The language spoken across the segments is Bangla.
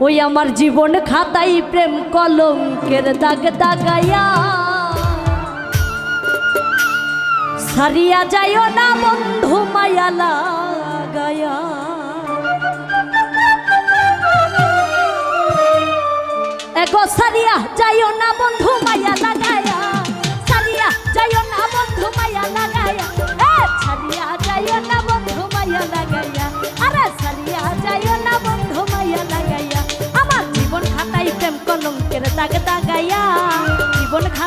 ওই আমার জীবন খাতাই প্রেম কলঙ্কের দাগ দাগাইয়া। সারিয়া যাইও না বন্ধু মায়া লাগায়া এগো সারিয়া যাইও না বন্ধু মায়া লাগায়া সারিয়া যাইও না বন্ধু মায়া লাগায়া এ, সারিয়া যাইও না বন্ধু মায়া লাগায়া আরে, সারিয়া যাইও না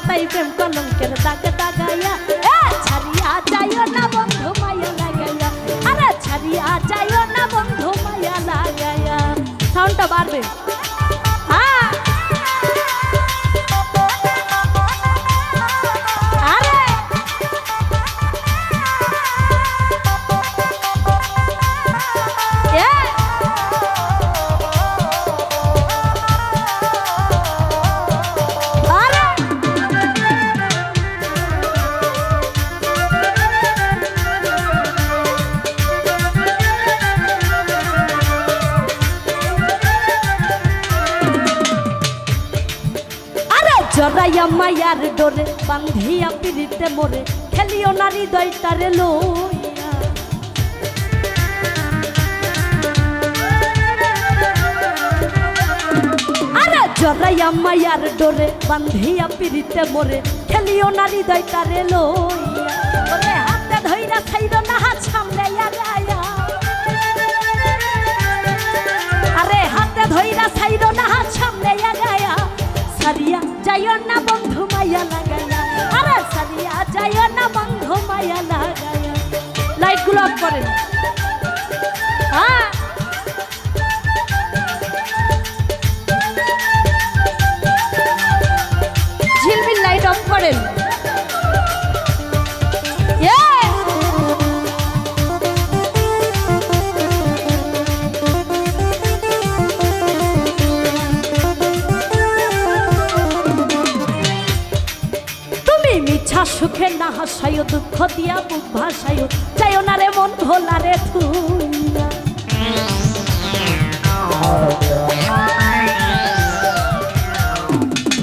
খাতাই প্রেম কলঙ্কের দাগে দাগাইয়া। এ, ছাড়িয়া যাইও না বন্ধু মায়া লাগাইয়া। আরে, ছাড়িয়া যাইও না বন্ধু মায়া লাগাইয়া। সাউন্ডটা বাড়বে। মায়ার ডোরে বান্ধিয়া পিড়িতে মোরে। খেলিও নারী দয়টারে লইয়া। আরে মায়ার ডোরে বান্ধিয়া পিড়িতে মোরে। খেলিও নারী দয়টারে লইয়া। ওরে হাতে ধইরা ছাইর না হাত সামনে ধইরা ছাইর না হাত সামনে সারিয়া যাইও না বন্ধু মায়া লাগায়া। আরে সারিয়া যাইও না বন্ধু মায়া লাগাইয়া লাইটগুলো অফ করেন হ্যাঁ। ঝিলমিল লাইট অফ করেন মিছা সুখে না হাসাইও দুঃখ দিয়া বুক ভাসাইও চাইও না রে মন ভোলা রে থুইয়া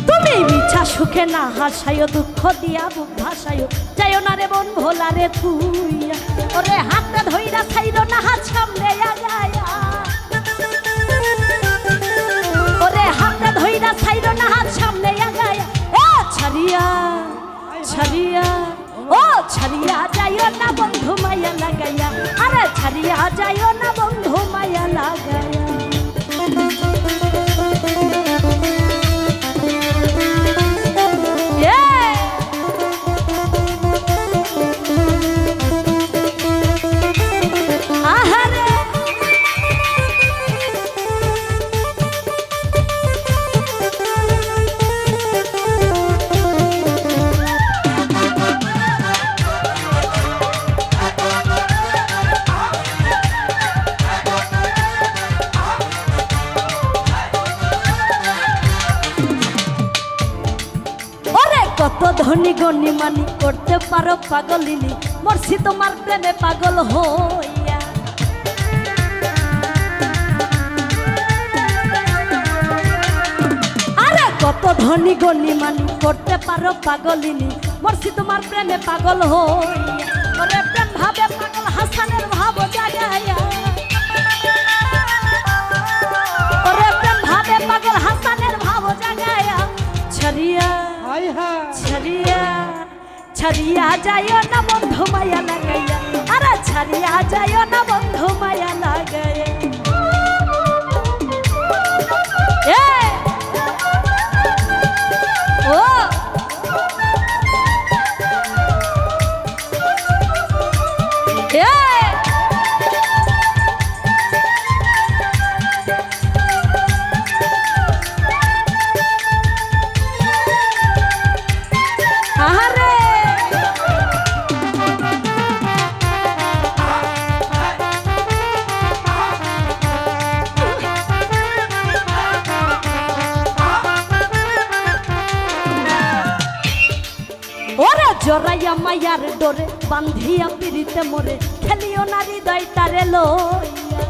তুমি মিছা সুখে না হাসাইও দুঃখ দিয়া বুক ভাসাইও চাইও না রে মন ভোলা রে থুইয়া ওরে হাতটা ধইরা ছাইরো না হাত সামনে আগায়া ছাড়িয়া যাইও কত ধনী গণি মানি করতে পারো পাগলিনি মরছি তোমার প্রেমে পাগল হইয়া। আরে কত ধনী গণি মানি করতে পারো পাগলিনি মরছি তোমার প্রেমে পাগল হইয়া। ছড়িয়া যায় না বন্ধু মায়া লাগাইয়া। আরে ছাড়িয়া যায় না বন্ধু মায়া লাগাইয়া। জরাইয়া মায়ার ডোরে বান্ধিয়া পিড়িতে মরে খেলিও না হৃদয় তারে লইয়া।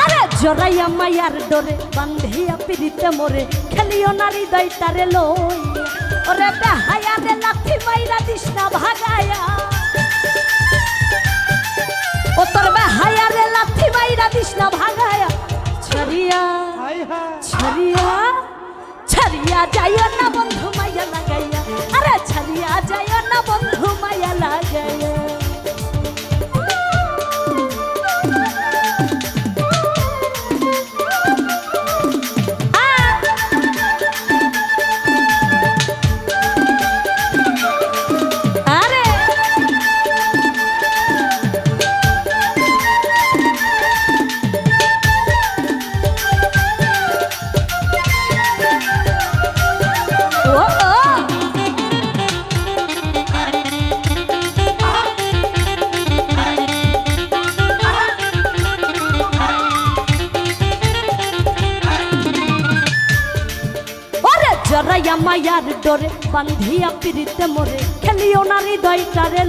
আরে জরাইয়া মায়ার ডোরে বান্ধিয়া পিড়িতে মরে খেলিও না হৃদয় তারে লইয়া। ওরে বেহায়া রে লাথি মাইরা দিস না ভাগায়া। ছড়িয়া মায়ার ডরে, বান্ধিয়া পিড়িতে মোরে, খেলিও না হৃদয়টারে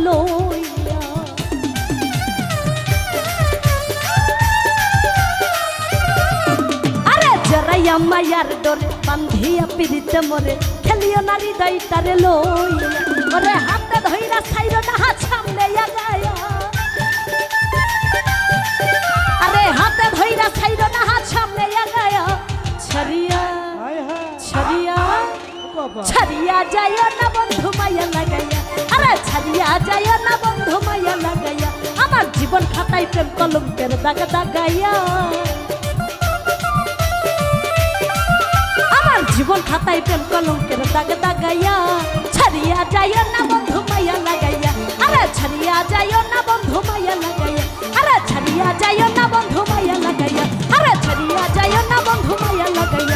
আরে জরাইয়া মায়ার ডরে, বান্ধিয়া পিড়িতে মোরে, খেলিও না হৃদয়টারে লইয়া। ওরে হাতে ধইরা ছাইর না হাত সামনে আগায়া। ছড়িয়া যায় না বন্ধু মায়া লাগাইয়া। আরে ছড়িয়া যায় না বন্ধু মায়া লাগাইয়া। আমার জীবন খাতায় প্রেম কলঙ্কের দাগ দাগাইয়া। আমার জীবন খাতায় প্রেম কলঙ্কের দাগ দাগাইয়া। ছড়িয়া যায় না বন্ধু মায়া লাগাইয়া। আরে ছড়িয়া যায় না বন্ধু মায়া লাগাইয়া। আরে ছড়িয়া যায় না বন্ধু মায়া লাগাইয়া। আরে ছড়িয়া যায় না বন্ধু মায়া লাগাইয়া।